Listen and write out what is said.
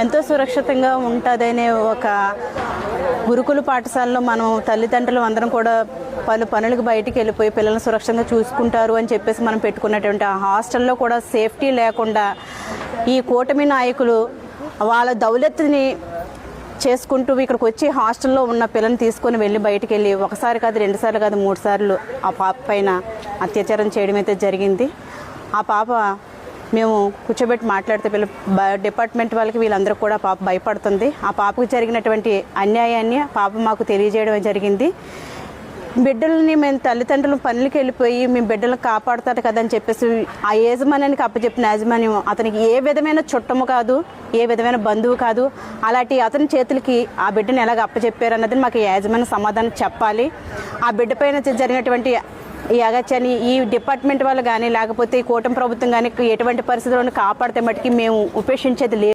ఎంతో సురక్షితంగా ఉంటుందనే ఒక గురుకుల పాఠశాలలో మనం తల్లిదండ్రులు అందరం కూడా పలు పనులకు బయటికి వెళ్ళిపోయి పిల్లల్ని సురక్షితంగా చూసుకుంటారు అని చెప్పేసి మనం పెట్టుకున్నటువంటి ఆ హాస్టల్లో కూడా సేఫ్టీ లేకుండా ఈ కూటమి నాయకులు వాళ్ళ దౌలత్ని చేసుకుంటూ ఇక్కడికి వచ్చి హాస్టల్లో ఉన్న పిల్లని తీసుకొని వెళ్ళి బయటికి వెళ్ళి ఒకసారి కాదు రెండుసార్లు కాదు మూడు సార్లు ఆ పాప పైన అత్యాచారం చేయడం అయితే జరిగింది. ఆ పాప మేము కూర్చోబెట్టి మాట్లాడితే పిల్ల బ- డిపార్ట్మెంట్ వాళ్ళకి వీళ్ళందరూ కూడా పాప భయపడుతుంది. ఆ పాపకు జరిగినటువంటి అన్యాయాన్ని ఆ పాప మాకు తెలియజేయడం జరిగింది. బిడ్డల్ని మేము తల్లిదండ్రులు పనులకి వెళ్ళిపోయి మేము బిడ్డలను కాపాడుతారు కదా అని చెప్పేసి ఆ యజమానికి అప్పచెప్పిన యాజమాన్యం అతనికి ఏ విధమైన చుట్టము కాదు ఏ విధమైన బంధువు కాదు. అలాంటి అతని చేతులకి ఆ బిడ్డను ఎలాగ అప్పచెప్పారు అన్నది మాకు యాజమాన్య సమాధానం చెప్పాలి. ఆ బిడ్డ పైన జరిగినటువంటి ఈ అగచ్చని ఈ డిపార్ట్మెంట్ వాళ్ళు కానీ లేకపోతే ఈ కూటమి ప్రభుత్వం కానీ ఎటువంటి పరిస్థితులను కాపాడితే మటుకి మేము ఉపేక్షించేది లేదు.